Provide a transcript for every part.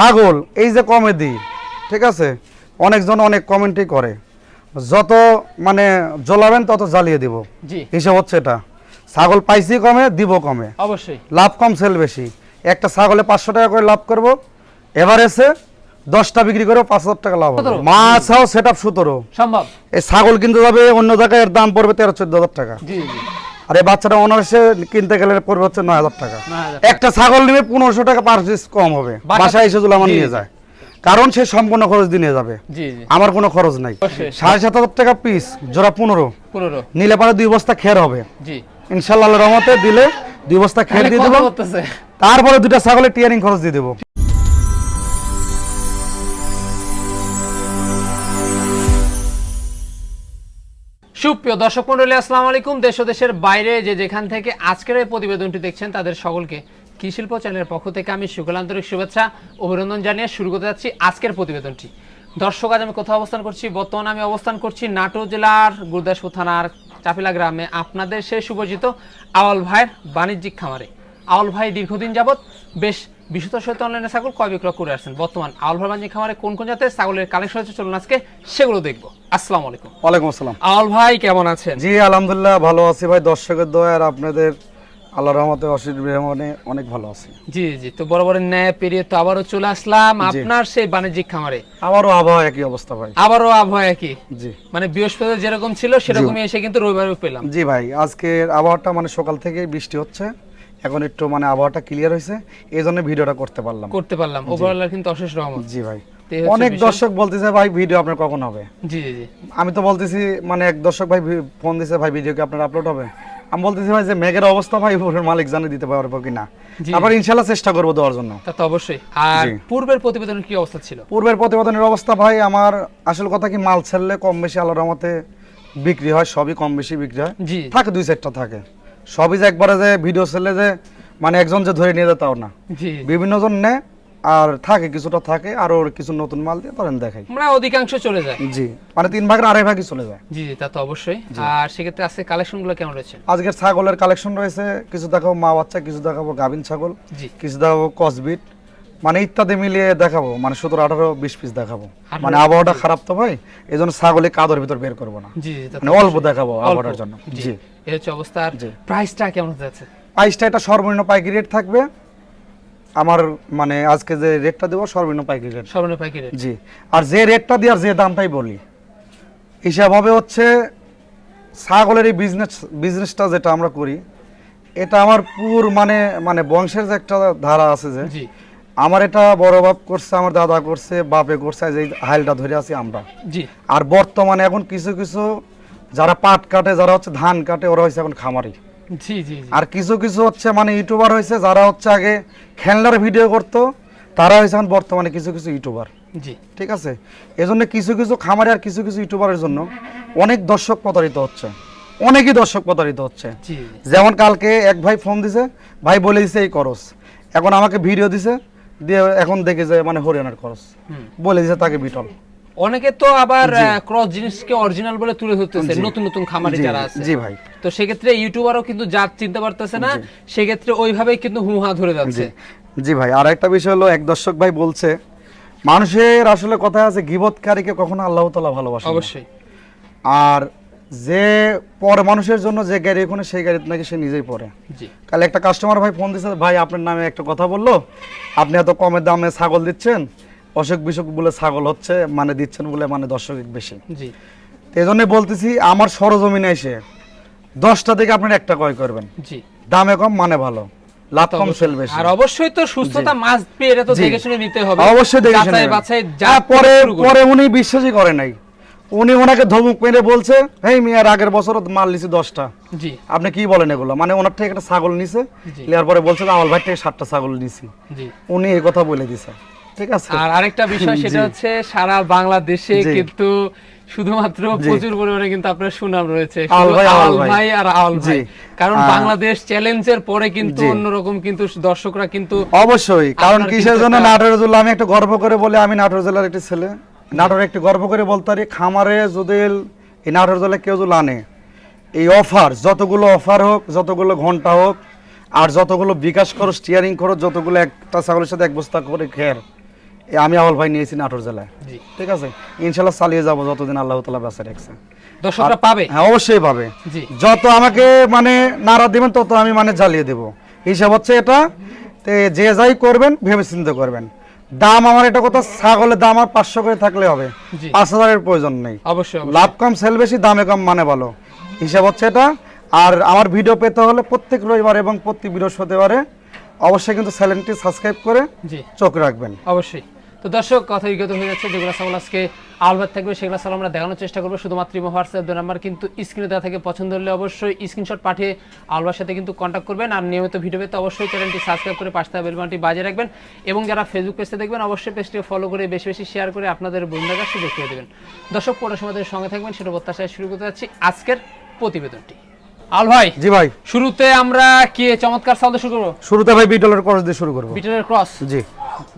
ছাগল এই যে কমেডি ঠিক আছে? অনেকজন অনেক কমেন্টই করে। যত মানে জ্বলাবেন তত জ্বালিয়ে দিব। হিসাব হচ্ছে এটা। ছাগল পাইছি কমে দিব কমে। অবশ্যই। লাভ কম সেল বেশি। একটা ছাগলে পাঁচশো টাকা করে লাভ করব এভারেজে দশটা বিক্রি করে পাঁচ হাজার টাকা লাভ হবে। মাছ হাও সেট আপ সতেরো। সম্ভব। এই ছাগল কিনতে যাবে অন্য জায়গায় এর দাম পড়বে তেরো চোদ্দ হাজার টাকা। আর এই বাচ্চাটা অনার্সে কিনতে গেলে পড়বে হচ্ছে নয় হাজার টাকা। একটা ছাগল নিবে পনেরোশো টাকা পার পিস কম হবে। বাসায় এসে আমার নিয়ে যায়। কারণ সে সম্পূর্ণ খরচ দিয়ে নিয়ে যাবে। আমার কোনো খরচ নাই। সাড়ে সাত হাজার টাকা পিস জোড়া পনেরো। পনেরো। নিলে পরে দুই বস্তা খের হবে। ইনশাল্লাহ রহমতে দিলে দুই বস্তা খের দিয়ে দেবো তারপরে দুটা ছাগলের টিয়ারিং খরচ দিয়ে দেবো। সুপ্রিয় দর্শক মন্ডলী, আসসালামু আলাইকুম। দেশ ও দেশের বাইরে যে যেখান থেকে আজকের এই প্রতিবেদনটি দেখছেন, তাদের সকলকে কি শিল্প চ্যানেলের পক্ষ থেকে আমি আন্তরিক শুভেচ্ছা, অভিনন্দন জানিয়ে শুরু করতে যাচ্ছি আজকের প্রতিবেদনটি। দর্শক, আজ আমি কোথাও অবস্থান করছি? বর্তমানে আমি অবস্থান করছি নাটোর জেলার গুরদাসপুর থানার চাপিলা গ্রামে। আপনাদের সে সুপরিচিত আওয়াল ভাইয়ের বাণিজ্যিক খামারে। আওয়াল ভাই দীর্ঘদিন যাবত বেশ বিশুদ্ধ সহিত অনলাইনে ছাগল ক্রয় বিক্রয় করে আসছেন? বর্তমান ভাই খামারে কোন কোন জাতের ছাগলের কালেকশন হচ্ছে চলুন আজকে সেগুলো দেখব। আসসালামু আলাইকুম। ওয়ালাইকুম আসসালাম। ভাই কেমন আছেন? জি আলহামদুলিল্লাহ ভালো আছি ভাই। দর্শকের দয়া আর আপনাদের আল্লাহ রহমতে রহমানে অনেক ভালো আছি। জি জি তো বড় বড় ন্যায় পেরিয়ে তো আবারও চলে আসলাম আপনার সেই বাণিজ্যিক খামারে। আমারও আবহাওয়া একই অবস্থা ভাই। আবারও আবহাওয়া একই? জি। মানে বৃহস্পতি যেরকম ছিল সেরকমই এসে কিন্তু রবিবারও পেলাম। জি ভাই আজকের আবহাওয়াটা মানে সকাল থেকে বৃষ্টি হচ্ছে। এখন একটু মানে আবহাওয়াটা ক্লিয়ার হয়েছে। এই জন্য ভিডিওটা করতে পারলাম। করতে পারলাম। ওভারঅল কিন্তু অশেষ রহমত। জি ভাই। অনেক দর্শক বলতেছে ভাই ভিডিও আপনার কখন হবে? জি জি আমি তো বলতেছি মানে এক দর্শক ভাই ফোন দিছে ভাই ভিডিও কি আপনার আপলোড হবে? আমি বলতেছি ভাই যে মেঘের অবস্থা ভাই উপরের মালিক জানে দিতে পারব কিনা জি। তারপর ইনশাল্লাহ চেষ্টা করব দেওয়ার জন্য। তা তো অবশ্যই। আর পূর্বের প্রতিবেদনের কি অবস্থা ছিল? পূর্বের প্রতিবেদনের অবস্থা ভাই আমার আসল কথা কি মাল ছাড়লে কম বেশি আল্লাহর রহমতে বিক্রি হয় সবই কম বেশি বিক্রি হয়। থাকে দুই চারটা থাকে। সবই যে একবারে যে ভিডিও ছেলে যে মানে একজন যে ধরে নিয়ে যায় তাও না। বিভিন্ন জন নে আর থাকে কিছুটা থাকে আর ওর কিছু নতুন মাল দিয়ে ধরেন দেখাই। মানে অধিকাংশ চলে যায়। জি মানে তিন ভাগের আড়াই ভাগই চলে যায়। জি জি তা তো অবশ্যই। আর সেক্ষেত্রে আজকে কালেকশনগুলো কেমন রয়েছে? আজকের ছাগলের কালেকশন রয়েছে কিছু দেখাবো মা বাচ্চা কিছু দেখাবো গাভিন ছাগল জি। কিছু দেখাবো কসবিট মানে ইত্যাদি মিলিয়ে দেখাবো মানে সতেরো আঠারো বিশ পিস দেখাবো। মানে আবহাওয়াটা খারাপ তো ভাই? এই জন্য ছাগলে কাদর ভিতর বের করব না। জি মানে অল্প দেখাবো আবহাওয়ার জন্য। জি। এই হচ্ছে অবস্থা। আর। প্রাইসটা কেমন যাচ্ছে? প্রাইসটা এটা সর্বনিম্ন পাইকারি রেট থাকবে। আমার মানে আজকে যে রেটটা দেবো সর্বনিম্ন পাইকারি রেট সর্বনিম্ন পাইকারি রেট জি। আর যে রেটটা দিয়ে আর যে দামটাই বলি হিসাব হবে হচ্ছে ছাগলের এই বিজনেস বিজনেসটা যেটা আমরা করি এটা আমার পুর মানে মানে বংশের যে একটা ধারা আছে যে জি। আমার এটা বড় বাপ করছে আমার দাদা করছে বাপে করছে যে হাইলটা ধরে আছি আমরা। জি। আর বর্তমানে এখন কিছু কিছু যারা পাট কাটে যারা হচ্ছে ধান কাটে ওরা হচ্ছে এখন খামারি। জি জি আর কিছু কিছু হচ্ছে মানে ইউটিউবার হয়েছে যারা হচ্ছে আগে খেলনার ভিডিও করতো তারা হয়েছে এখন বর্তমানে কিছু কিছু ইউটিউবার। জি। ঠিক আছে? এজন্য কিছু কিছু খামারি আর কিছু কিছু ইউটিউবারের জন্য অনেক দর্শক প্রতারিত হচ্ছে। অনেকই দর্শক প্রতারিত হচ্ছে। যেমন কালকে এক ভাই ফোন দিছে ভাই বলে দিছে এই খরচ। এখন আমাকে ভিডিও দিছে দিয়ে এখন দেখে যায় মানে হরিয়ানার খরচ। বলে দিছে তাকে বিটল। অনেকে তো আবার ক্রস জিনিসকে অরিজিনাল বলে তুলে ধরতেছে নতুন নতুন খামারি যারা আছে। জি ভাই। তো সেক্ষেত্রে ইউটিউবারও কিন্তু যা চিনতে পারতেছে না সেক্ষেত্রে ওইভাবেই কিন্তু হুহা ধরে যাচ্ছে। জি। ভাই আর একটা বিষয় হলো এক দর্শক ভাই বলছে মানুষের আসলে কথা আছে গিবতকারীকে কখনো আল্লাহ তালা ভালোবাসে অবশ্যই। আর যে পরে মানুষের জন্য যে গাড়ি ওখানে সেই গাড়িতে নাকি সে নিজেই জি। কাল একটা কাস্টমার ভাই ফোন দিচ্ছে ভাই আপনার নামে একটা কথা বলল। আপনি এত কমের দামে ছাগল দিচ্ছেন। অসুখ বিসুখ বলে ছাগল হচ্ছে মানে দিচ্ছেন বলে মানে দর্শক বেশি। তো এই জন্যই বলতেছি আমার সরজমিনে এসে দশটা থেকে আপনার একটা ক্রয় করবেন। দামে কম মানে ভালো। লাভ কম সেল বেশি। আর অবশ্যই তো সুস্থতা মাছ পেয়ে এটা তো দেখে শুনে নিতে হবে। অবশ্যই দেখে শুনে বাছাই যা হ্যাঁ, পরে পরে উনি বিশ্বাসই করে নাই। উনি ওনাকে ধমক মেরে বলছে হেই মিয়ার আগের বছর মাল নিছি দশটা। জি। আপনি কি বলেন এগুলো? মানে ওনার থেকে একটা ছাগল নিছে নেওয়ার পরে বলছে যে, আমল ভাই থেকে সাতটা ছাগল নিছি। জি। উনি এই কথা বলে দিছে। ঠিক আছে? আর আরেকটা বিষয় সেটা হচ্ছে সারা বাংলাদেশে কিন্তু শুধুমাত্র প্রচুর পরিমাণে কিন্তু আপনার সুনাম রয়েছে। শুধু ভাই, আর আওয়াল ভাই। কারণ বাংলাদেশ চ্যালেঞ্জের পরে কিন্তু অন্যরকম কিন্তু দর্শকরা কিন্তু অবশ্যই কারণ কিসের জন্য নাটোরের জন্য আমি একটা গর্ব করে বলে আমি নাটোর জেলার একটি ছেলে। নাটোর একটি গর্ব করে বলতে পারি খামারে যদি এই নাটোর জেলায় কেউ যদি আনে এই অফার যতগুলো অফার হোক যতগুলো ঘণ্টা হোক আর যতগুলো বিকাশ খরচ স্টিয়ারিং খরচ যতগুলো একটা ছাগলের সাথে এক বস্তা করে খের এ আমি আওয়াল ভাই নিয়েছি নাটোর জেলায়। ঠিক আছে? ইনশাল্লাহ চালিয়ে যাব যতদিন আল্লাহ তালা বেঁচে রাখছে। দর্শকরা পাবে? হ্যাঁ অবশ্যই পাবে। যত আমাকে মানে নাড়া দিবেন তত আমি মানে জ্বালিয়ে দেবো। হিসাব হচ্ছে এটা যে যাই করবেন ভেবে চিন্তা করবেন। দাম আমার এটা কথা ছাগলের দাম আর পাঁচশো করে থাকলে হবে। পাঁচ হাজারের প্রয়োজন নেই। অবশ্যই। লাভ কম সেল বেশি দামে কম মানে ভালো। হিসাব হচ্ছে এটা। আর আমার ভিডিও পেতে হলে প্রত্যেক রবিবার এবং প্রতি বৃহস্পতিবারে অবশ্যই কিন্তু চ্যানেলটি সাবস্ক্রাইব করে চোখ রাখবেন। অবশ্যই। তো দর্শক কথা বিগত হয়ে যাচ্ছে। যেগুলো ছাগল আজকে আলবাদ থাকবে সেগুলো ছাগল আমরা দেখানোর চেষ্টা করব। শুধুমাত্র ইমো হোয়াটসঅ্যাপ নাম্বার কিন্তু স্ক্রিনে দেওয়া থেকে। পছন্দ হলে অবশ্যই স্ক্রিনশট পাঠিয়ে আলবার সাথে কিন্তু কন্ট্যাক্ট করবেন। আর নিয়মিত ভিডিও পেতে অবশ্যই চ্যানেলটি সাবস্ক্রাইব করে পাশে থাকা বেলবানটি বাজিয়ে রাখবেন। এবং যারা ফেসবুক পেজে দেখবেন অবশ্যই পেজটিকে ফলো করে বেশি বেশি শেয়ার করে আপনাদের বন্ধুদের কাছে দেখিয়ে দেবেন। দর্শক পড়ার সময় সঙ্গে থাকবেন সেটা প্রত্যাশায় শুরু করতে যাচ্ছি আজকের প্রতিবেদনটি। আল ভাই জি ভাই। শুরুতে আমরা কি চমৎকার সাউন্ড শুরু করব? শুরুতে ভাই বিটলের ক্রস দিয়ে শুরু করব। বিটলের ক্রস জি।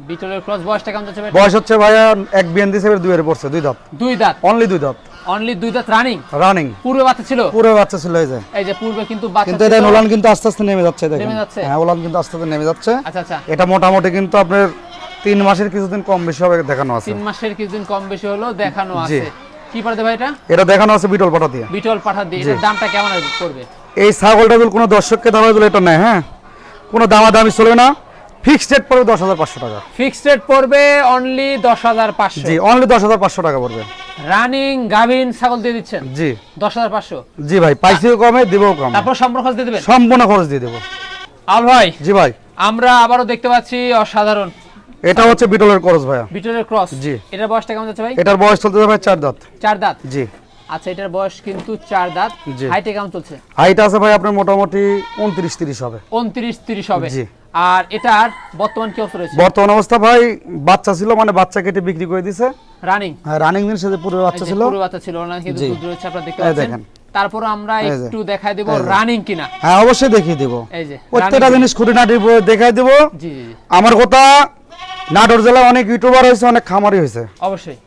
বিটলের ক্রস বয়সটা কেমন যাচ্ছে? বয়স হচ্ছে ভাইয়া এক বিয়ান দিছে এবার দুইয়ের পড়ছে দুই দাঁত। দুই দাঁত? অনলি দুই দাঁত। অনলি দুই দাঁত রানিং রানিং পূর্বে বাচ্চা ছিল? পুরো বাচ্চা ছিল এই যে। এই যে পূর্বে কিন্তু বাচ্চা কিন্তু এটা ওলান কিন্তু আস্তে আস্তে নেমে যাচ্ছে দেখেন। নেমে যাচ্ছে? হ্যাঁ ওলান কিন্তু আস্তে আস্তে নেমে যাচ্ছে। আচ্ছা আচ্ছা। এটা মোটামুটি কিন্তু আপনার তিন মাসের কিছুদিন কম বেশি হবে দেখানো আছে। তিন মাসের কিছুদিন কম বেশি হলো দেখানো আছে। কি পারতে ভাই এটা? এটা দেখানো আছে বিটল পাটা দিয়ে। বিটল পাঠা দিয়ে। দামটা কেমন পড়বে এই ছাগলটা কোনো দর্শককে দামা দিলে এটা নেয় হ্যাঁ? কোনো দামাদামি চলবে না। ফিক্সড রেট পড়বে দশ হাজার পাঁচশো টাকা। ফিক্সড রেট পড়বে অনলি দশ হাজার পাঁচশো। জি অনলি দশ হাজার পাঁচশো টাকা পড়বে। রানিং গাভিন ছাগল দিয়ে দিচ্ছেন? জি। দশ হাজার পাঁচশো? জি ভাই পাইছিও কমে দিবও কম। তারপর সম্পর্ক দিয়ে দেবেন? সম্পূর্ণ খরচ দিয়ে দেবো। আল ভাই জি ভাই। আমরা আবারও দেখতে পাচ্ছি অসাধারণ। এটা হচ্ছে বিটলের ক্রস ভাইয়া। বিটলের ক্রস। জি। এটার বয়সটা কেমন যাচ্ছে ভাই? এটার বয়স চলতে ভাই চার দাঁত। চার দাঁত? জি। আচ্ছা এটার বয়স কিন্তু চার দাঁত। জি। হাইটে কেমন চলছে? হাইট আছে ভাই আপনার মোটামুটি উনত্রিশ তিরিশ হবে। উনত্রিশ তিরিশ হবে। জি। আর এটার বর্তমান কি অবস্থা রয়েছে? বর্তমান অবস্থা ভাই বাচ্চা ছিল মানে বাচ্চা কেটে বিক্রি করে দিছে। রানিং হ্যাঁ রানিং দিন সাথে পুরো বাচ্চা ছিল। পুরো বাচ্চা ছিল না কিন্তু দুধ রয়েছে আপনারা দেখতে পাচ্ছেন। দেখেন। তারপর আমরা একটু দেখাই দেব রানিং কিনা। হ্যাঁ অবশ্যই দেখিয়ে দেবো। এই যে প্রত্যেকটা জিনিস খুঁটিনাটি দেখাই দেবো। জি জি জি। আমার কথা নাটোর জেলায় অনেক ইউটিউবার হয়েছে অনেক খামারি হয়েছে। অবশ্যই।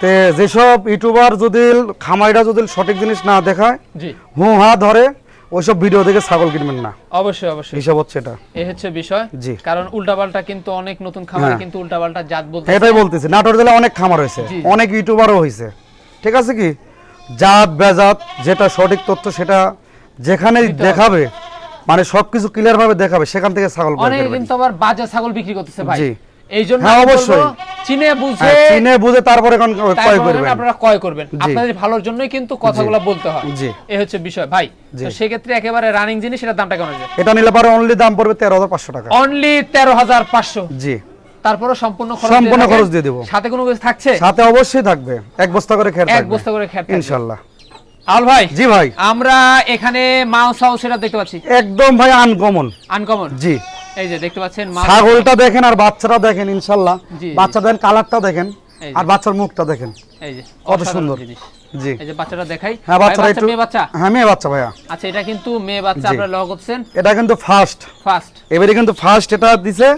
তে যেসব ইউটিউবার যদি খামারিরা যদি সঠিক জিনিস না দেখায় জি। হু হা ধরে ওইসব ভিডিও দেখে ছাগল কিনবেন না। অবশ্যই অবশ্যই। হিসাব হচ্ছে এটা। এই হচ্ছে বিষয়। জি। কারণ উল্টাপাল্টা কিন্তু অনেক নতুন খামারে হ্যাঁ। কিন্তু উল্টাপাল্টা জাত বলতে এটাই বলতেছি। নাটোর জেলায় অনেক খামার হয়েছে। অনেক ইউটিউবারও হয়েছে ঠিক আছে কি? জাত বেজাত যেটা সঠিক তথ্য সেটা যেখানে দেখাবে মানে সবকিছু ক্লিয়ার ভাবে দেখাবে সেখান থেকে ছাগল অনেকে কিন্তু আবার বাজার ছাগল বিক্রি করতেছে ভাই। এই জন্য হ্যাঁ, অবশ্যই। চিনে বুঝে হ্যাঁ, চিনে বুঝে তারপরে ক্রয় করবেন। আপনারা ক্রয় করবেন। আপনাদের ভালোর জন্যই কিন্তু কথাগুলো বলতে হয়। এই হচ্ছে বিষয়। ভাই তো সেক্ষেত্রে একেবারে রানিং জিনিস এটার দামটা কেমন আসবে? এটা নিলে পরে অনলি দাম পড়বে তেরো হাজার পাঁচশো টাকা। অনলি তেরো হাজার পাঁচশো। জি। তারপরে সম্পূর্ণ খরচ সম্পূর্ণ খরচ দিয়ে দেবো। সাথে কোনো কিছু থাকছে? সাথে অবশ্যই থাকবে। এক বস্তা করে খেয়ে এক বস্তা করে খেতে ইনশাল্লাহ। আল ভাই জি ভাই। আমরা এখানে মাউস হাউস সেটা দেখতে পাচ্ছি। একদম ভাই আনকমন আনকমন জি। এই যে দেখতে পাচ্ছেন ছাগলটা দেখেন আর বাচ্চাটা দেখেন ইনশাল্লাহ। বাচ্চা কালারটা দেখেন আর বাচ্চার মুখটা দেখেন। এই যে কত সুন্দর। জি। এই যে বাচ্চাটা দেখাই। হ্যাঁ বাচ্চা, একটু মেয়ে বাচ্চা? হ্যাঁ মেয়ে বাচ্চা ভাইয়া। আচ্ছা এটা কিন্তু মেয়ে বাচ্চা আপনারা লগ করছেন? এটা কিন্তু ফার্স্ট ফার্স্ট এবারে কিন্তু ফার্স্ট এটা দিছে।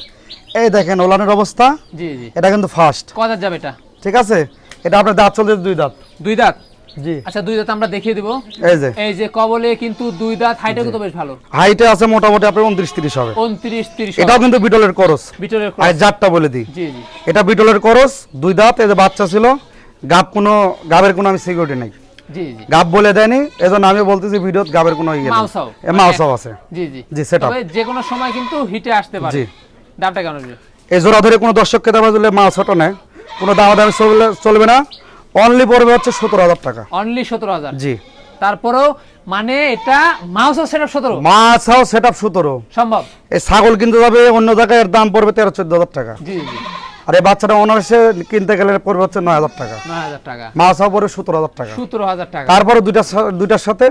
এই দেখেন ওলানের অবস্থা। জি জি। এটা কিন্তু ফার্স্ট কদার যাবে এটা? ঠিক আছে? এটা আপনার দাঁত চলছে দুই দাঁত। দুই দাঁত? জি। আচ্ছা দুই দাঁত আমরা দেখিয়ে দিব। এই যে। এই যে কবলে কিন্তু দুই দাঁত হাইটে কিন্তু বেশ ভালো? হাইটে আছে মোটামুটি আপনার উনত্রিশ তিরিশ হবে। উনত্রিশ তিরিশ এটাও কিন্তু বিটলের করস ভিতরের আর জাতটা বলে দিই। জি জি। এটা বিটলের করস দুই দাঁত এই যে বাচ্চা ছিল। গাব কোনো গাবের কোনো আমি সিকিউরিটি নাই। জি জি। গাব বলে দেয়নি এজন্য আমি বলতেছি ভিডিওত গাবের কোনো ইয়ে নেই। মাউসাও। মাউসাও আছে। জি জি। জি, যে কোনো সময় কিন্তু হিটে আসতে পারে। জি। দামটা কেমন এই জোড়া ধরে কোনো দর্শককে দেওয়া দিলে মাছ হটো নেয় কোনো দামা দামি চলবে না। অনলি পড়বে হচ্ছে সতেরো হাজার টাকা। অনলি সতেরো হাজার। জি। তারপরেও মানে এটা মাউস সেট সতেরো? মাছ হাও সেট আপ সতেরো। সম্ভব? এই ছাগল কিনতে যাবে অন্য জায়গায় এর দাম পড়বে তেরো চোদ্দ হাজার টাকা। জি জি। আর এই বাচ্চাটা অনার্সে কিনতে গেলে পড়বে হচ্ছে নয় হাজার টাকা। নয় হাজার টাকা। মাছ হাও পড়বে সতেরো হাজার টাকা। সতেরো হাজার টাকা। তারপরে দুইটা দুইটার সাথে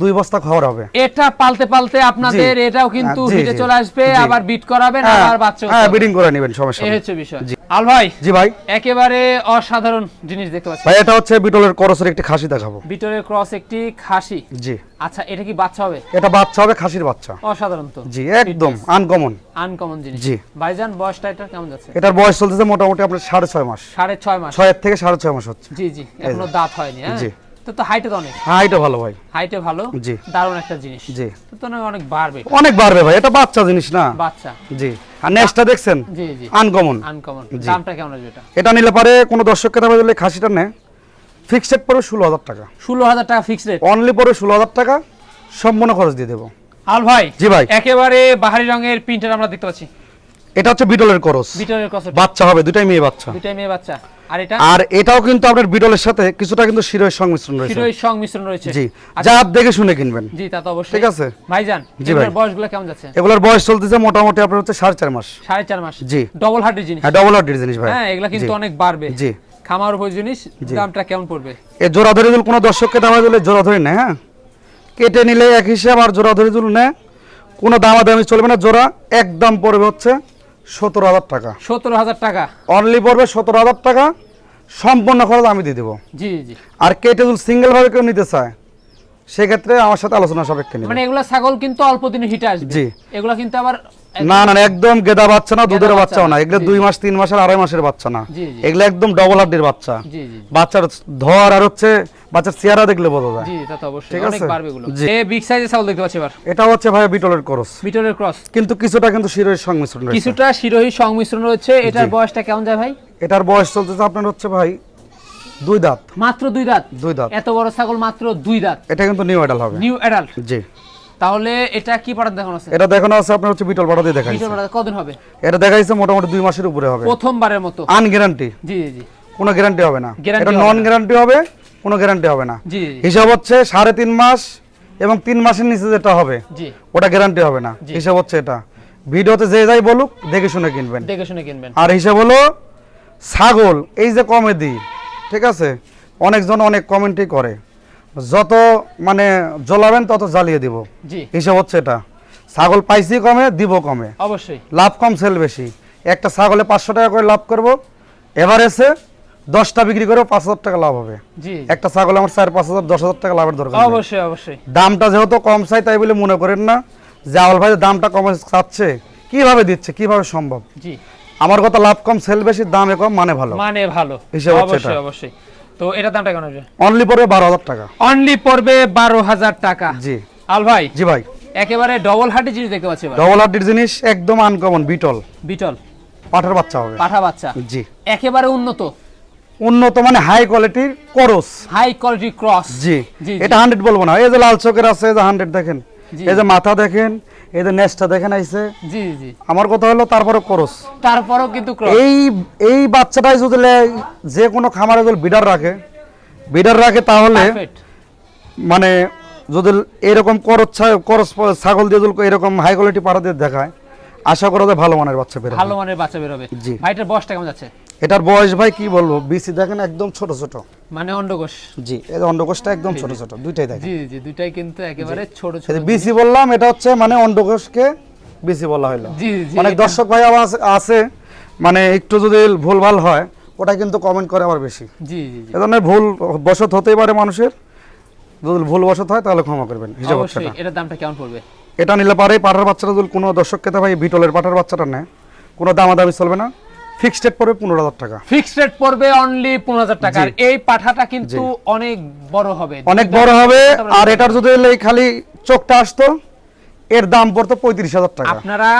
দুই বস্তা খাওয়ার হবে। এটা পালতে পালতে আপনাদের এটাও কিন্তু জি, চলে আসবে আবার বিট করাবেন হ্যাঁ আবার বাচ্চা হ্যাঁ বিডিং করে নেবেন সমস্যা এই। হচ্ছে বিষয়। আল ভাই জি ভাই। একেবারে অসাধারণ জিনিস দেখতে পাচ্ছি। ভাই এটা হচ্ছে বিটলের করসের একটি খাসি দেখাবো। ভিতরের ক্রস একটি খাসি। জি। আচ্ছা এটা কি বাচ্চা হবে? এটা বাচ্চা হবে খাসির বাচ্চা। অসাধারণ তো। জি একদম আনকমন আনকমন জিনিস। জি। ভাইজান বয়সটা এটা কেমন যাচ্ছে? এটার বয়স চলতেছে মোটামুটি আপনার সাড়ে ছয় মাস। সাড়ে ছয় মাস। ছয়ের থেকে সাড়ে ছয় মাস হচ্ছে। জি জি এখনও দাঁত হয়নি হ্যাঁ? জি। তো হাইটে অনেক। এটা ভালো ভাই। হাইটে ভালো? জি। দারুণ একটা জিনিস। জি। তো তো অনেক বাড়বে। অনেক বাড়বে ভাই এটা বাচ্চা জিনিস না। বাচ্চা। জি। আর নেক্সটটা দেখছেন? জি জি। আনকমন আনকমন দামটা কেমন আসবে এটা? এটা নিলে পারে কোনো দর্শককে দামে দিলে খাসিটা নেয় ফিক্সড পড়বে ষোলো হাজার টাকা। ষোলো হাজার টাকা ফিক্স রেট অনলি পড়বে ষোলো হাজার টাকা। সম্পূর্ণ খরচ দিয়ে দেবো। আল ভাই জি ভাই। একেবারে বাহারি রঙের প্রিন্টার আমরা দেখতে পাচ্ছি। এটা হচ্ছে বিটলের করস বিটলের কসট বাচ্চা হবে দুটাই মেয়ে বাচ্চা। দুইটাই মেয়ে বাচ্চা। আর এটা? আর এটাও কিন্তু আপনার বিটলের সাথে কিছুটা কিন্তু শিরোয়ের সংমিশ্রণ রয়েছে। হিরোই সংমিশ্রণ রয়েছে। জি আচ্ছা, যা দেখে শুনে কিনবেন। জি তা তো অবশ্যই। ঠিক আছে? ভাইজান জি এগুলোর ভাই। বয়সগুলো কেমন যাচ্ছে? এগুলোর বয়স চলতেছে মোটামুটি আপনার হচ্ছে সাড়ে চার মাস। সাড়ে চার মাস। জি। ডবল হার্টের জিনিস। হ্যাঁ ডবল হার্টের জিনিস ভাই। হ্যাঁ এগুলা কিন্তু অনেক বাড়বে। জি। খামার উপর জিনিস দামটা কেমন পড়বে? এ জোড়া ধরে যদি কোনো দর্শককে দামা দিলে জোড়া ধরে নেয় হ্যাঁ? কেটে নিলে এক হিসাব আর জোড়া ধরে যদি নেয় কোনো দামাদামি চলবে না জোড়া একদম পড়বে হচ্ছে সতেরো হাজার টাকা। সতেরো হাজার টাকা। অনলি পড়বে সতেরো হাজার টাকা। সম্পূর্ণ খরচ আমি দিয়ে দেবো। জি জি আর কেটে সিঙ্গেল ভাবে কেউ নিতে চায় সেক্ষেত্রে আমার সাথে আলোচনা সাপেক্ষে মানে এগুলা ছাগল কিন্তু অল্প দিনে হিটে আসবে। জি। এগুলা কিন্তু আবার না না একদম গেদা বাচ্চা না দুধের বাচ্চাও বাচ্চা না। এগুলো দুই মাস তিন মাসের আড়াই মাসের বাচ্চা না। এগুলো একদম ডবল হাড্ডির বাচ্চা। বাচ্চার ধর আর হচ্ছে বাচ্চার চেহারা দেখলে বোঝা যায়। জি তা তো অবশ্যই। ঠিক আছে? এ বিগ সাইজের ছাগল দেখতে পাচ্ছি এবার। এটা হচ্ছে ভাই বিটলের করস। বিটলের ক্রস। কিন্তু কিছুটা কিন্তু শিরোয়ের সংমিশ্রণ রয়েছে। কিছুটা শিরোহী সংমিশ্রণ রয়েছে। এটার বয়সটা কেমন যায় ভাই? এটার বয়স চলতেছে আপনার হচ্ছে ভাই দুই দাঁত। মাত্র দুই দাঁত? দুই দাঁত। এত বড় ছাগল মাত্র দুই দাঁত। এটা কিন্তু নিউ আইডাল হবে। নিউ অ্যাডাল্ট জি। তাহলে এটা কি দেখানো আছে? এটা দেখানো আছে আপনার হচ্ছে বিটল পাটা দিয়ে দেখাইছে। বিটল কদিন হবে? এটা দেখাইছে মোটামুটি দুই মাসের উপরে হবে। প্রথমবারের মতো। আন গ্যারান্টি জি জি জি। কোনো গ্যারান্টি হবে না। এটা নন গ্যারান্টি হবে কোনো গ্যারান্টি হবে না। জি হিসাব হচ্ছে সাড়ে তিন মাস এবং তিন মাসের নিচে যেটা হবে জি। ওটা গ্যারান্টি হবে না। হিসাব হচ্ছে এটা। ভিডিওতে যে যাই বলুক দেখে শুনে কিনবেন। দেখে শুনে কিনবেন। আর হিসাব হলো ছাগল এই যে কমেডি ঠিক আছে? অনেকজন অনেক কমেন্টই করে। যত মানে জ্বলাবেন তত জ্বালিয়ে দিব। হিসাব হচ্ছে এটা। ছাগল পাইছি কমে দিব কমে। অবশ্যই। লাভ কম সেল বেশি। একটা ছাগলে পাঁচশো টাকা করে লাভ করব। এভারেজে দশটা বিক্রি করে পাঁচ হাজার টাকা লাভ হবে। একটা ছাগল আমার চার পাঁচ হাজার দশ হাজার টাকা লাভের দরকার অবশ্যই অবশ্যই। দামটা যেহেতু কম চাই তাই বলে মনে করেন না। যে আওয়াল ভাই দামটা কমে চাচ্ছে কীভাবে দিচ্ছে কীভাবে সম্ভব? জি। আমার কথা লাভ কম সেল বেশি দামে কম মানে ভালো। মানে ভালো। হিসেব অবশ্যই অবশ্যই। তো এটা দামটা কেমন হবে অনলি পড়বে বারো হাজার টাকা। অনলি পড়বে বারো হাজার টাকা। জি। আল ভাই জি ভাই। একেবারে ডবল হার্টের জিনিস দেখতে পাচ্ছি এবার। ডবল হাড্ডির জিনিস একদম আনকমন বিটল বিটল পাঠার বাচ্চা হবে। পাঠা বাচ্চা। জি। একেবারে উন্নত। উন্নত মানে হাই কোয়ালিটির করস হাই কোয়ালিটি ক্রস জি। জি, এটা হান্ড্রেড বলব না। এই যে লাল চোখের আছে এই যে হান্ড্রেড দেখেন। এই যে মাথা দেখেন এই যে নেসটা দেখেন আইছে? জি জি। আমার কথা হলো তারপরে করস। তারপরেও কিন্তু ক্রস। এই এই বাচ্চাটাই যদি যে কোনো খামারে যদি বিডার রাখে বিডার রাখে তাহলে মানে যদি এরকম করস করস ছাগল দিয়ে যদি এরকম হাই কোয়ালিটি পাড়া দিয়ে দেখায় আশা করা যায় ভালো মানের বাচ্চা বেরোবে ভালো মানের বাচ্চা বেরোবে জি। ভাইটার বয়সটা কেমন যাচ্ছে? এটার বয়স ভাই কি বলব বিসি দেখেন একদম ছোট ছোট। মানে অন্ডকোষ। জি এই অন্ডকোষটা একদম ছোট ছোট দুইটাই দেখেন। জি জি দুইটাই কিন্তু একেবারে ছোট ছোট বিসি বললাম এটা হচ্ছে মানে অন্ডকোষকে বিসি বলা হলো জি জি অনেক দর্শক ভাই আবার আছে- মানে একটু যদি ভুলভাল হয় ওটা কিন্তু কমেন্ট করে আবার বেশি। জি জি জি। এ ধরনের ভুল বসত হতেই পারে মানুষের। যদি ভুল বসত হয় তাহলে ক্ষমা করবেন হিসাব অবশ্যই এটা। এটার দামটা কেমন পড়বে? এটা নিলে পারে পাঠার বাচ্চাটা যদি কোনো দর্শক খেতে ভাই বিটলের পাঠার বাচ্চাটা নেয় কোনো দামাদামি চলবে না। ফিক্সড রেট পড়বে পনেরো হাজার টাকা। ফিক্সড রেট পড়বে অনলি পনেরো হাজার টাকা। আর এই পাঠাটা কিন্তু অনেক বড় হবে। অনেক বড় হবে। আর এটার যদি এই খালি চোখটা আসতো এর দাম পড়তো পঁয়ত্রিশ হাজার টাকা। আপনারা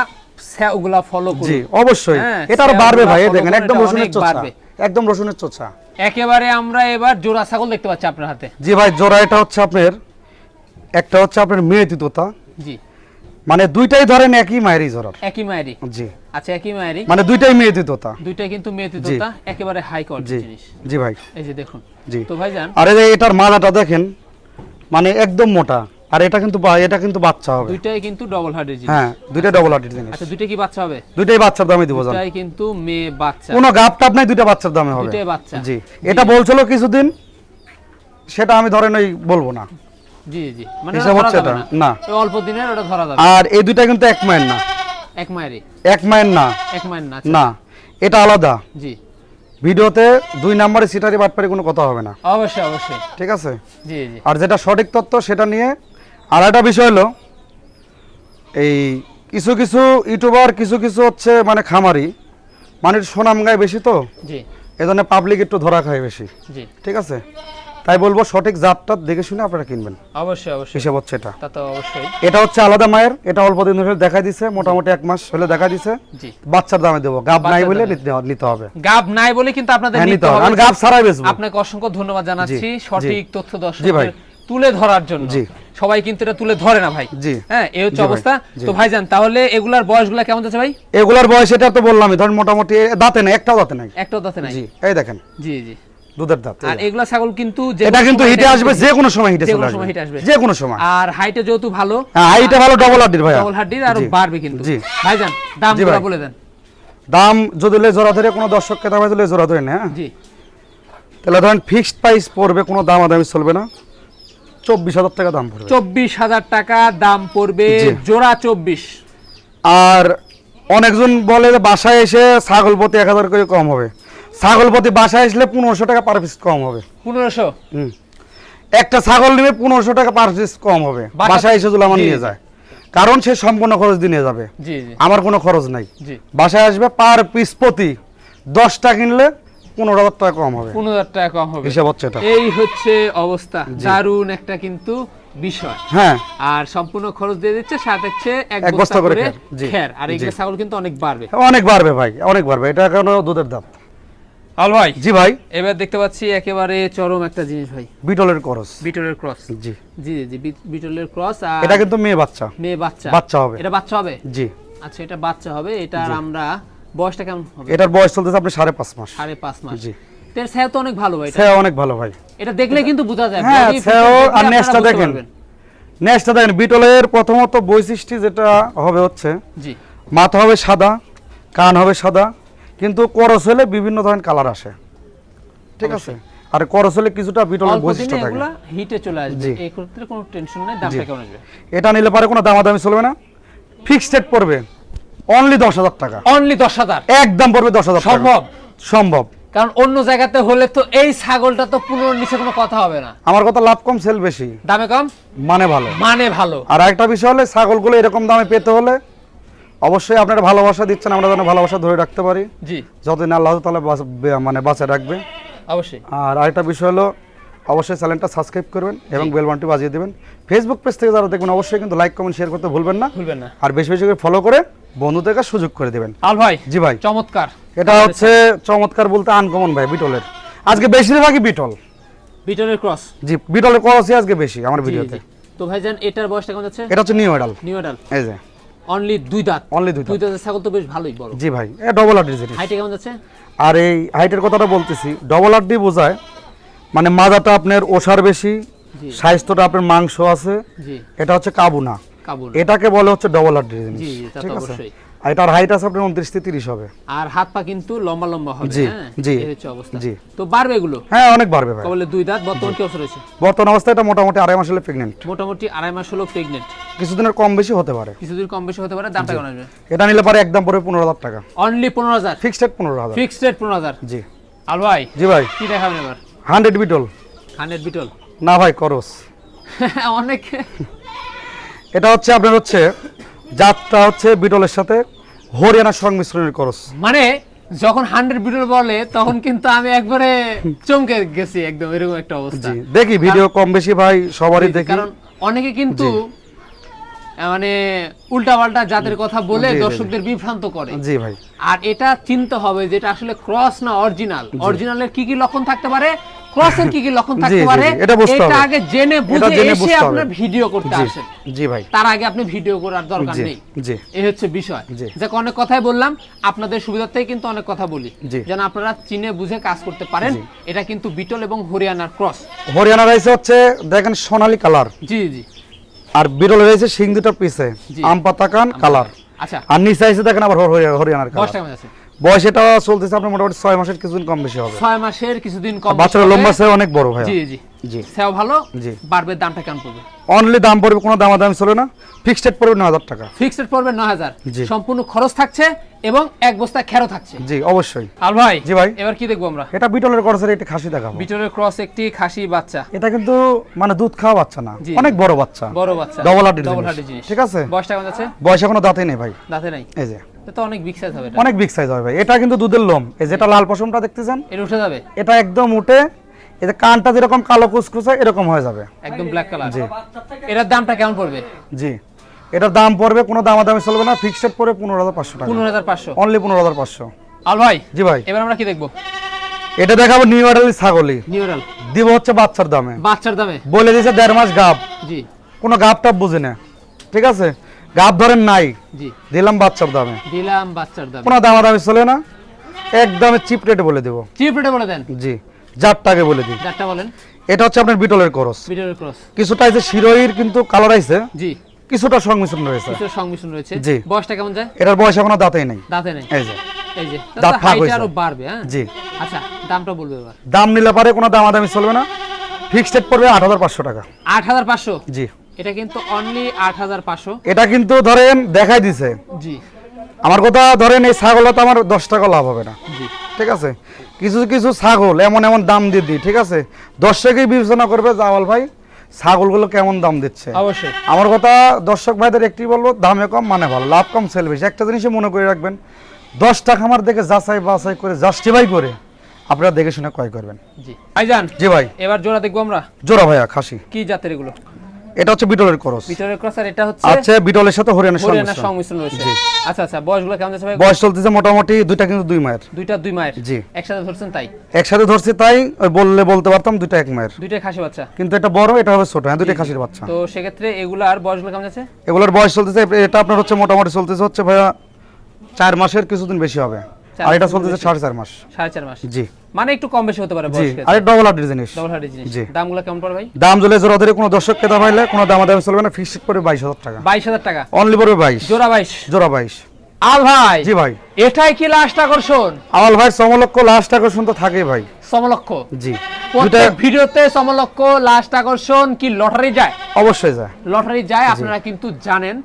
ওগুলা ফলো জি অবশ্যই। হ্যাঁ, এটা আরও বাড়বে ভাই দেখেন একদম রসুনের চোচা। একদম রসুনের চোচা। একেবারে আমরা এবার জোড়া ছাগল দেখতে পাচ্ছি আপনার হাতে। জি ভাই জোড়া এটা হচ্ছে আপনার একটা হচ্ছে আপনার মেয়েতি তোতা জি। মানে দুইটাই ধরেন একই মায়েরই জোড়ার একই মায়েরই? জি। আচ্ছা একই মায়েরই? মানে দুইটাই মেয়েতি তোতা। দুইটাই কিন্তু মেয়েতি জি। তোতা একেবারে হাই কোয়ালিটি জিনিস। জি ভাই। এই যে দেখুন। জি। তো ভাইজান আর এই এটার মালাটা দেখেন মানে একদম মোটা। আর এটা কিন্তু এটা কিন্তু বাচ্চা হবে। দুইটাই কিন্তু ডবল হার্টের জিনিস। হ্যাঁ দুইটা ডবল হার্টের জিনিস। আচ্ছা দুইটা কি বাচ্চা হবে? দুইটাই বাচ্চার দামে দিব জান। দুইটাই কিন্তু মেয়ে বাচ্চা। কোনো গাপ টাপ নাই দুইটা বাচ্চার দামে হবে। দুইটাই বাচ্চা। জি। এটা বলছিল কিছুদিন সেটা আমি ধরেন ওই বলব না। জি জি মানে হিসাব হচ্ছে এটা না। অল্প দিনের ওটা ধরা যাবে। আর এই দুইটা কিন্তু এক মায়ের না। এক মায়েরই এক মায়ের না। এক মায়ের না আচ্ছা। না এটা আলাদা। জি। ভিডিওতে দুই নম্বরে সিটারি বাটপারি কোনো কথা হবে না। অবশ্যই অবশ্যই। ঠিক আছে? জি জি। আর যেটা সঠিক তথ্য সেটা নিয়ে আর একটা বিষয় হলো এই কিছু কিছু ইউটিউবার কিছু কিছু হচ্ছে মানে খামারি মানে সুনাম গায়ে বেশি তো? জি। এই জন্য পাবলিক একটু ধরা খায় বেশি। জি। ঠিক আছে? তাই বলব সঠিক জাতটা দেখে শুনে আপনারা কিনবেন। অবশ্যই অবশ্যই। হিসাব হচ্ছে এটা। তা তো অবশ্যই। এটা হচ্ছে আলাদা মায়ের এটা অল্প দিন ধরে দেখা দিছে মোটামুটি এক মাস হলে দেখা দিছে। জি। বাচ্চার দামে দেবো। গাব নাই বলে নিতে হবে। গাব নাই বলে কিন্তু আপনাদের হ্যাঁ নিতে হবে। আমি গাব ছাড়াই বেচবো। আপনাকে অসংখ্য ধন্যবাদ জানাচ্ছি সঠিক। তথ্য ভাই। দর্শকদের তুলে ধরার জন্য। সবাই কিন্তু এটা তুলে ধরে না ভাই। জি। হ্যাঁ এই হচ্ছে অবস্থা। তো ভাইজান তাহলে এগুলার বয়সগুলো কেমন যাচ্ছে ভাই? এগুলার বয়স এটা তো বললামই ধরেন মোটামুটি দাঁতে নাই একটাও দাঁতে নাই। একটাও দাঁতে নাই? জি এই দেখেন। জি জি। দুধের দাঁত। আর। এগুলা ছাগল কিন্তু এটা কোনো কিন্তু হিটে আসবে যে কোনো সময় হিটে চলে আসবে। হিটে আসবে। যে কোনো সময়। আর হাইটে যেহেতু ভালো হ্যাঁ হাইটে ভালো ডবল হাড্ডির ভাইয়া। ডবল হাড্ডির আরও। বাড়বে কিন্তু। জি। ভাইজান দাম বলে দেন। দাম যদি লে জোড়া ধরে কোনো দর্শককে দাম দিলে জোড়া ধরে না হ্যাঁ? জি। তাহলে ধরেন ফিক্সড প্রাইস পড়বে কোনো দামাদামি চলবে না। চব্বিশ হাজার টাকা দাম পড়বে। চব্বিশ হাজার টাকা দাম পড়বে জোড়া চব্বিশ। আর অনেকজন বলে যে বাসায় এসে ছাগল প্রতি এক হাজার করে কম হবে। ছাগল প্রতি বাসায় আসলে পনেরোশো টাকা পার পিস কম হবে। পনেরোশো? হুম। একটা ছাগল নিবে পনেরোশো টাকা পার পিস কম হবে। বাসা- বাসায় এসে যদি আমার নিয়ে যায়। কারণ সে সম্পূর্ণ খরচ দিয়ে নিয়ে যাবে। আমার কোনো খরচ নাই। বাসায় আসবে পার পিস প্রতি দশটা কিনলে পনেরো হাজার টাকা কম হবে। পনেরো হাজার টাকা কম হবে। হিসাব হচ্ছে এটা। এই হচ্ছে অবস্থা। দারুণ একটা কিন্তু বিষয়। হ্যাঁ। আর সম্পূর্ণ খরচ দিয়ে দিচ্ছে সাথে হচ্ছে এক বস্তা করে খ্যার, আর। এগুলো ছাগল কিন্তু অনেক বাড়বে। অনেক বাড়বে ভাই অনেক বাড়বে। এটা কারণ দুধের দাম। আল ভাই জি ভাই। এবার দেখতে পাচ্ছি একেবারে চরম একটা জিনিস ভাই। বিটলের খরচ বিটলের ক্রস। জি। জি জি, বিটলের ক্রস আর এটা কিন্তু মেয়ে বাচ্চা। মেয়ে বাচ্চা। বাচ্চা হবে। এটা বাচ্চা হবে? জি। আচ্ছা এটা বাচ্চা হবে এটার আমরা বয়সটা কেমন হবে? এটার বয়স চলতেছে আপনি সাড়ে পাঁচ মাস। সাড়ে পাঁচ মাস। জি। এর ছায়া তো অনেক ভালো ভাই এটা। অনেক ভালো ভাই। এটা দেখলে কিন্তু বোঝা যায়। হ্যাঁ, body আর দেখেন। দেখেন বিটলের প্রথমত বৈশিষ্ট্য যেটা হবে হচ্ছে জি। মাথা হবে সাদা কান হবে সাদা কিন্তু করস হলে বিভিন্ন ধরনের কালার আসে। ঠিক আছে? আর করস হলে কিছুটা বিটলের বৈশিষ্ট্য থাকে। এগুলা হিটে চলে আসবে। এই ক্ষেত্রে কোনো টেনশন নাই দামটা কেমন আসবে? এটা নিলে পারে কোনো দামাদামি চলবে না। ফিক্সড রেট পড়বে। অনলি দশ হাজার টাকা। অনলি দশ হাজার? একদম পড়বে দশ হাজার টাকা। সম্ভব? সম্ভব। কারণ অন্য জায়গাতে হলে তো এই ছাগলটা তো পুরো নিচে কোনো কথা হবে না। আমার কথা লাভ কম সেল বেশি। দামে কম? মানে ভালো। মানে ভালো। আর একটা বিষয় হলে ছাগলগুলো এরকম দামে পেতে হলে অবশ্যই আপনারা ভালোবাসা দিচ্ছেন আমরা যেন ভালোবাসা ধরে রাখতে পারি। জি। যতদিন আল্লাহ তালা মানে বাঁচা রাখবে। অবশ্যই। আর আরেকটা বিষয় হলো অবশ্যই চ্যানেলটা সাবস্ক্রাইব করবেন এবং বেল বাটনটি বাজিয়ে দেবেন। ফেসবুক পেজ থেকে যারা দেখবেন অবশ্যই কিন্তু লাইক কমেন্ট শেয়ার করতে ভুলবেন না। ভুলবেন না। আর বেশি বেশি করে ফলো করে বন্ধুদেরকে সুযোগ করে দেবেন। আল ভাই জি ভাই। চমৎকার। এটা হচ্ছে চমৎকার বলতে আনকমন ভাই বিটলের। আজকে বেশিরভাগই বিটল। বিটলের ক্রস জি বিটলের করসই আজকে বেশি আমার ভিডিওতে। তো ভাইজান এটার বয়সটা কেমন যাচ্ছে? এটা হচ্ছে নিউ মেডাল নিউ এডাল এই যে। অনলি দুই দাঁত। অনলি দুই দুই দাঁতের ছাগল তো বেশ ভালোই বড়। জি ভাই এ ডবল আর ডিজিট হাইটে কেমন যাচ্ছে? আর এই হাইটের কথাটা বলতেছি ডবল আড্ডি বোঝায় মানে মাজাটা আপনার ওষার বেশি স্বাস্থ্যটা আপনার মাংস আছে এটা হচ্ছে কাবুনা। এটাকে বলে হচ্ছে ডবল তা তো ঠিক আছে। আর এটার হাইট আছে আপনার উনত্রিশ থেকে তিরিশ হবে। আর হাত পা কিন্তু লম্বা লম্বা হবে জি, হ্যাঁ? জি, এই হচ্ছে অবস্থা। জি। তো বাড়বে এগুলো? হ্যাঁ অনেক বাড়বে ভাই। দুই দাঁত বর্তমান কি অবস্থা রয়েছে? বর্তমান অবস্থায় এটা মোটামুটি আড়াই মাস হলে প্রেগনেন্ট মোটামুটি আড়াই মাস হলো প্রেগনেন্ট কিছুদিনের কম বেশি হতে পারে। কিছুদিন কম বেশি হতে পারে দামটা কেমন আসবে? এটা নিলে পারে একদম পনেরো হাজার টাকা। অনলি পনেরো হাজার? ফিক্সড রেট পনেরো হাজার। ফিক্সড রেট পনেরো হাজার? জি। আল ভাই জি ভাই। কি দেখাবেন এবার? Hundred beetle. Hundred beetle? না ভাই করস। অনেক। এটা হচ্ছে আপনার হচ্ছে জাতটা হচ্ছে বিটলের সাথে। হরিয়ানার সংমিশ্রণের করস। মানে যখন হান্ড্রেড বিটল বলে তখন কিন্তু আমি একবারে চমকে গেছি একদম এরকম একটা অবস্থা। দেখি ভিডিও কম বেশি ভাই সবারই দেখি। কারণ অনেকে কিন্তু মানে উল্টা পাল্টা জাতের কথা বলে। দর্শকদের বিভ্রান্ত করে। জি ভাই। আর এটা চিনতে হবে যেটা আসলে ক্রস না অরিজিনাল অরিজিনালের কি কি লক্ষণ থাকতে পারে? ক্রসের কি কি লক্ষণ থাকতে পারে? এটা। আগে জেনে বুঝে এসে। আপনার ভিডিও করতে আসেন। জি ভাই। তার আগে আপনি ভিডিও করার দরকার নেই। জি। এই হচ্ছে বিষয়। যাকে অনেক কথাই বললাম। আপনাদের সুবিধার্থেই কিন্তু অনেক কথা বলি। যেন আপনারা চিনে বুঝে কাজ করতে পারেন। এটা কিন্তু বিটল এবং হরিয়ানার ক্রস। হরিয়ানা রাইসে হচ্ছে দেখেন সোনালী কালার। জি জি। আর বিরল রয়েছে সিং দুটো পিছে জি। আম পাতা কান কালার। আচ্ছা। আর নিচে দেখেন আবার হরিয়ানার কালার। কেমন আছে। বয়স এটা চলতেছে আপনার মোটামুটি ছয় মাসের কিছুদিন কম বেশি হবে। ছয় মাসের কিছুদিন কম বাচ্চারা লম্বা হবে। সে অনেক বড় ভাই জি জি। জি। সেও ভালো জি। দামটা কেমন পড়বে? অনলি দাম পড়বে কোনো দামাদামি চলে না। ফিক্সড পড়বে নয় হাজার টাকা। ফিক্সড পড়বে নয় হাজার। জি। সম্পূর্ণ খরচ থাকছে এবং এক বস্তা খেরো থাকছে। জি অবশ্যই। আল ভাই জি ভাই। এবার কি দেখব আমরা? এটা বিটলের করসের একটি খাসি দেখাবো। বিটলের ক্রস একটি খাসি বাচ্চা। এটা কিন্তু মানে দুধ খাওয়া বাচ্চা না। অনেক বড় বাচ্চা। বড় বাচ্চা। ডবল ঠিক আছে? বয়সটা কেমন আছে বয়স এখনও দাঁতে নেই ভাই। দাঁতে নাই। এই যে। এটা অনেক বিগ সাইজ হবে এটা। অনেক বিগ সাইজ হবে ভাই। এটা কিন্তু দুধের লোম। এই যেটা লাল পশমটা দেখতেছেন এটা উঠে যাবে? এটা একদম উঠে এই যে কানটা যেরকম কালো কুচকুচে এরকম হয়ে যাবে। একদম ব্ল্যাক কালার জি। এটার দামটা কেমন পড়বে? জি। এটার দাম পড়বে কোনো দামাদামি চলবে না। ফিক্সড পড়বে পনেরো হাজার পাঁচশো টাকা। পনেরো হাজার পাঁচশো। অনলি পনেরো হাজার পাঁচশো। আল ভাই জি ভাই। এবার আমরা কি দেখব? এটা দেখাবো নিউ আডালি ছাগলি। নিউরাল দিব হচ্ছে বাচ্চার দামে। বাচ্চার দামে। বলে দিয়েছে দেড় মাস গাব। জি। কোনো গাব টাপ বুঝে না। ঠিক আছে? গাব ধরেন নাই। জি। দিলাম বাচ্চার দামে। দিলাম বাচ্চার দামে। কোনো দামাদামি চলে না। একদমে চিপ রেটে বলে দেবো। চিপ রেটে বলে দেন? জি যারটাকে বলে দিই। যারটা বলেন। এটা হচ্ছে আপনার বিটলের করস। ভিডিওর ক্রস। কিছুটা আছে শিরোহির কিন্তু কালার আইছে জি। কিছুটা সংমিশ্রণ রয়েছে। কিছু সংমিশ্রণ রয়েছে। জি। বয়সটা কেমন যায়? এটার বয়স এখনও দাঁতেই নেই। দাঁতে নেই। এই যে। এই যে। দাঁত ফাঁক হাইট হয়েছে। আরও বাড়বে হ্যাঁ? জি। আচ্ছা দামটা বলবে এবার। দাম নিলে পারে কোনো দামাদামি চলবে না। ফিক্সড রেট পড়বে আট হাজার পাঁচশো টাকা। আট হাজার পাঁচশো? জি। এটা কিন্তু অনলি আট হাজার পাঁচশো। এটা কিন্তু ধরেন দেখাই দিছে। জি। আমার কথা ধরেন এই ছাগলটা আমার দশ টাকা লাভ হবে না। জি। ঠিক আছে? কিছু কিছু ছাগল এমন এমন দাম দিয়ে দিই ঠিক আছে? দর্শকই বিবেচনা করবে জাওয়াল ভাই ছাগলগুলো কেমন দাম দিচ্ছে? অবশ্যই। আমার কথা দর্শক ভাইদের একটি বলব দামে কম মানে ভালো লাভ কম সেল বেশি। একটা জিনিসই মনে করে রাখবেন দশ টাকা আমার দেখে যাচাই বাছাই করে জাস্টিফাই করে আপনারা দেখে শুনে ক্রয় করবেন। জি। ভাইজান জি ভাই। এবার জোড়া দেখব আমরা? জোড়া ভাইয়া খাসি। কি জাতের এগুলো? এটা হচ্ছে বিটলের করস। ভিতরের ক্রস আর এটা হচ্ছে আচ্ছা বিটলের সাথে হরিয়ানার হরিয়ানার সংমিশ্রণ। সংমিশ্রণ রয়েছে। আচ্ছা আচ্ছা বয়সগুলো কেমন যাচ্ছে ভাই? বয়স চলতেছে মোটামুটি দুইটা কিন্তু দুই মায়ের। দুইটা দুই মায়ের? জি। একসাথে ধরছেন তাই? একসাথে ধরছি তাই ওই বললে বলতে পারতাম দুইটা এক মায়ের। দুইটা খাসি বাচ্চা? কিন্তু এটা বড় এটা হবে ছোট হ্যাঁ দুইটা খাসির বাচ্চা। তো সেক্ষেত্রে এগুলার বয়সগুলো কেমন যাচ্ছে? এগুলোর বয়স চলতেছে এটা আপনার হচ্ছে মোটামুটি চলতেছে হচ্ছে ভাইয়া চার মাসের কিছুদিন বেশি হবে। আর এটা চলতেছে সাড়ে চার মাস। সাড়ে চার মাস। জি। মানে একটু কম বেশি হতে পারে জি বয়স আর ডবল হার্ডের জিনিস। ডবল হার্ডি জিনিস। জি। দামগুলো কেমন পড়ে ভাই? দাম জলে জোড়া ধরে কোনো দর্শক কেতা পাইলে কোনো দামাদামি চলবে না ফিক্সড করে বাইশ হাজার টাকা। বাইশ হাজার টাকা। অনলি পড়বে বাইশ। জোড়া বাইশ। জোড়া বাইশ। আল ভাই জি ভাই। এটাই কি লাস্ট আকর্ষণ? আমার ভাই সমলক্ষ লাস্ট আকর্ষণ তো থাকেই ভাই। সমলক্ষ? জি। প্রত্যেক ভিডিওতে সমলক্ষ লাস্ট আকর্ষণ কি লটারি যায়? অবশ্যই যায়। লটারি যায় আপনারা কিন্তু জানেন।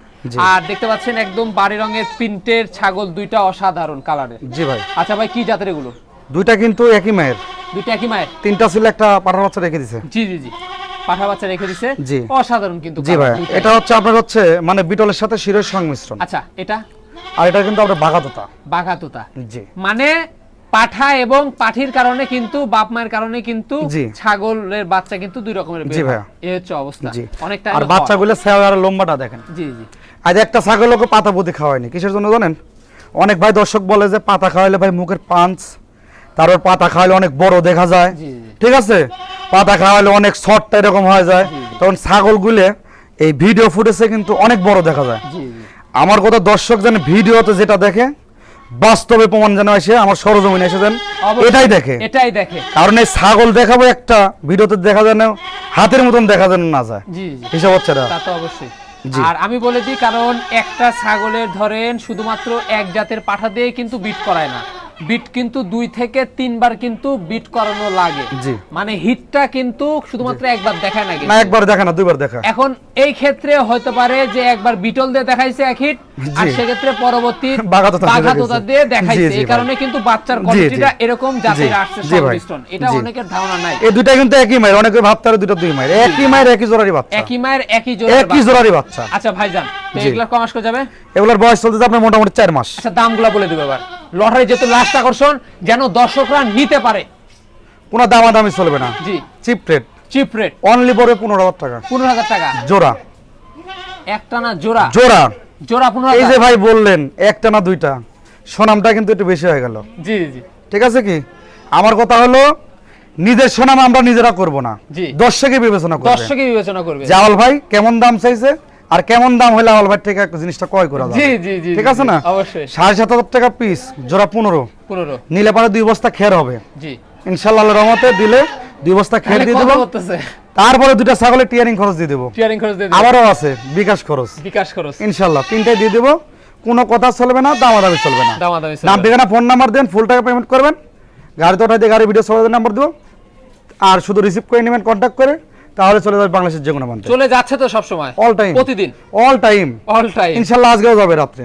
আর দেখতে পাচ্ছেন একদম বাড়ি রঙের প্রিন্টের ছাগল দুইটা অসাধারণ কালারের। জি ভাই। আচ্ছা ভাই কি জাতের এগুলো? দুইটা কিন্তু একই মায়ের। দুইটা একই মায়ের? তিনটা ছিল একটা পাঠার বাচ্চা রেখে দিছে। জি জি জি। পাঠা বাচ্চা রেখে দিছে। জি। অসাধারণ কিন্তু জি ভাই। এটা হচ্ছে আপনার হচ্ছে মানে বিটলের সাথে শিরের সংমিশ্রণ। আচ্ছা এটা? আর এটা কিন্তু আপনার বাঘাতোতা। বাঘাতোতা। জি। মানে পাঠা এবং পাঠির কারণে কিন্তু বাপ মায়ের কারণে কিন্তু ছাগলের বাচ্চা কিন্তু দুই রকমের জি। ভাইয়া। এই হচ্ছে অবস্থা। অনেকটা আর বাচ্চাগুলো সেও আর লম্বাটা দেখেন। জি জি। আজ একটা ছাগলকে পাতা পুঁতি খাওয়ায়নি। কিসের জন্য জানেন? অনেক ভাই দর্শক বলে যে পাতা খাওয়াইলে ভাই মুখের পাঞ্চ তারপর পাতা খাওয়াইলে অনেক বড় দেখা যায়। ঠিক আছে? পাতা খাওয়াইলে অনেক শর্টটা এরকম হয়ে যায়। তখন ছাগলগুলো এই ভিডিও ফুটেজে কিন্তু অনেক বড় দেখা যায়। আমার কথা দর্শক যেন ভিডিওতে যেটা দেখে বাস্তবে প্রমাণ যেন এসে আমার সরজমিনে এসে দেন এটাই দেখে। এটাই দেখে। কারণ এই ছাগল দেখাবো একটা ভিডিওতে দেখা যেন হাতের মতন দেখা যেন না যায়। হিসাব হচ্ছে না। তা তো অবশ্যই। আর আমি বলে দিই, কারণ একটা ছাগলের ধরেন শুধুমাত্র এক জাতের পাঠা দিয়ে কিন্তু বিট করায় না। বিট কিন্তু দুই থেকে তিনবার কিন্তু বিট করানো লাগে। মানে হিটটা কিন্তু শুধুমাত্র একবার দেখায় না না একবার দেখা না দুইবার দেখা এখন এই ক্ষেত্রে হতে পারে যে একবার বিটল দিয়ে দেখাইছে এক হিট আর। সেক্ষেত্রে পরবর্তী বাঘাতোতা দিয়ে দেখাইছে। এই কারণে কিন্তু বাচ্চার। কোয়ালিটিটা এরকম জাতের আসছে। সংমিশ্রণ। এটা অনেকের ধারণা নাই। এই দুইটা কিন্তু একই মায়ের অনেকে ভাবতে পারে দুটো দুই মায়ের একই মায়ের একই জোড়ারই বাচ্চা। একই মায়ের একই জোড়ার একই। জোড়ারই বাচ্চা। আচ্ছা ভাইজান তো কমাস করে যাবে? এগুলোর বয়স চলতেছে আপনার মোটামুটি চার মাস। আচ্ছা দামগুলো বলে দেবো এবার। লটারি যেহেতু লাস্ট আকর্ষণ যেন দর্শকরা নিতে পারে। কোনো দামাদামি চলবে না। জি। Cheap rate cheap rate only পনেরো হাজার টাকা। পনেরো হাজার টাকা। জোড়া। একটা না জোড়া। জোড়া। জোড়া পনেরো এই যে ভাই বললেন একটা না দুইটা। সোনামটা কিন্তু একটু বেশি হয়ে গেল। জি জি ঠিক আছে কি? আমার কথা হলো নিজের সোনাম আমরা নিজেরা করব না। দর্শকে বিবেচনা করবে। দর্শকই বিবেচনা করবে। যে আওয়াল ভাই কেমন দাম চাইছে? আর কেমন দাম হলে আওয়াল ভাই থেকে জিনিসটা ক্রয় করা জি জি জি ঠিক আছে না? অবশ্যই। সাড়ে সাত হাজার টাকা পিস জোড়া পনেরো। পনেরো। নিলে পারে দুই বস্তা খের হবে। জি। ইনশাল্লাহ রহমতে দিলে দুই বস্তা খের দিয়ে দেবো। তারপরে দুটা ছাগলের টিয়ারিং খরচ দিয়ে দেবো। টিয়ারিং খরচ দিয়ে দিবে। আবারও আছে বিকাশ খরচ। বিকাশ খরচ। ইনশাল্লাহ তিনটাই দিয়ে দেবো। কোনো কথা চলবে না দামাদামি চলবে না। দামাদামি নাম। ঠিকানা ফোন নাম্বার দেন ফুল টাকা পেমেন্ট করবেন। গাড়িতে ওঠাই দিয়ে গাড়ি ভিডিও সবাই নাম্বার দেবো। আর শুধু রিসিভ করে নেবেন কন্ট্যাক্ট করে। তাহলে চলে যাবে বাংলাদেশের যে কোনো প্রান্তে। চলে যাচ্ছে তো সব সময় অল টাইম প্রতিদিন। অল টাইম অল টাইম ইনশাল্লাহ আজকেও যাবে রাত্রে।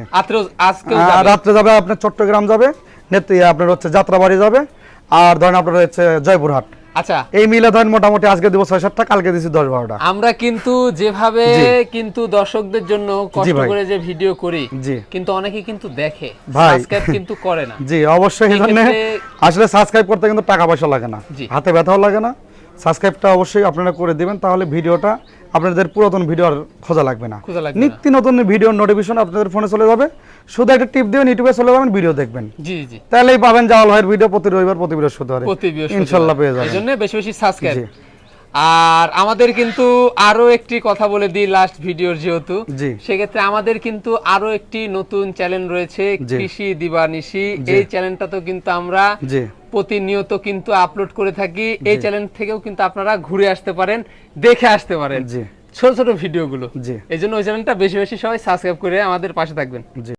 আজকেও যাবে। রাত্রে যাবে আপনার চট্টগ্রাম যাবে নেত্রী আপনার হচ্ছে যাত্রাবাড়ি যাবে আর ধরেন আপনার হচ্ছে জয়পুরহাট। আচ্ছা। এই মিলে ধরেন মোটামুটি আজকে দিব ছয় সাতটা কালকে দিচ্ছি দশ বারোটা। আমরা কিন্তু যেভাবে কিন্তু দর্শকদের জন্য কষ্ট করে যে ভিডিও করি জি। কিন্তু অনেকে কিন্তু দেখে ভাই। সাবস্ক্রাইব কিন্তু করে না। জি অবশ্যই আসলে সাবস্ক্রাইব করতে কিন্তু টাকা পয়সা লাগে না। হাতে ব্যথাও লাগে না। সাবস্ক্রাইবটা অবশ্যই আপনারা করে দিবেন তাহলে ভিডিওটা আপনাদের পুরাতন ভিডিও আর খোঁজা লাগবে না। নিত্য নতুন ভিডিওর নোটিফিকেশন আপনাদের ফোনে চলে যাবে। শুধু একটা টিপ দিবেন ইউটিউবে চলে যাবেন ভিডিও দেখবেন। জি জি। তাহলেই পাবেন জাওয়াল ভাইয়ের ভিডিও প্রতি রবিবার প্রতি বৃহস্পতিবার। ইনশাল্লাহ পেয়ে যাবেন। জন্য বেশি বেশি সাবস্ক্রাইব আর আমাদের কিন্তু আরও একটি কথা বলে দিই লাস্ট ভিডিওর যেহেতু। সেক্ষেত্রে আমাদের কিন্তু আরও একটি নতুন চ্যানেল রয়েছে। কৃষি দিবানিশি। এই চ্যানেলটা তো কিন্তু আমরা প্রতিনিয়ত কিন্তু আপলোড করে থাকি। এই চ্যানেল থেকেও কিন্তু আপনারা ঘুরে আসতে পারেন দেখে আসতে পারেন। জি। ছোট ছোট ভিডিওগুলো জি। এই জন্য ওই চ্যানেলটা বেশি বেশি সবাই সাবস্ক্রাইব করে আমাদের পাশে থাকবেন। জি।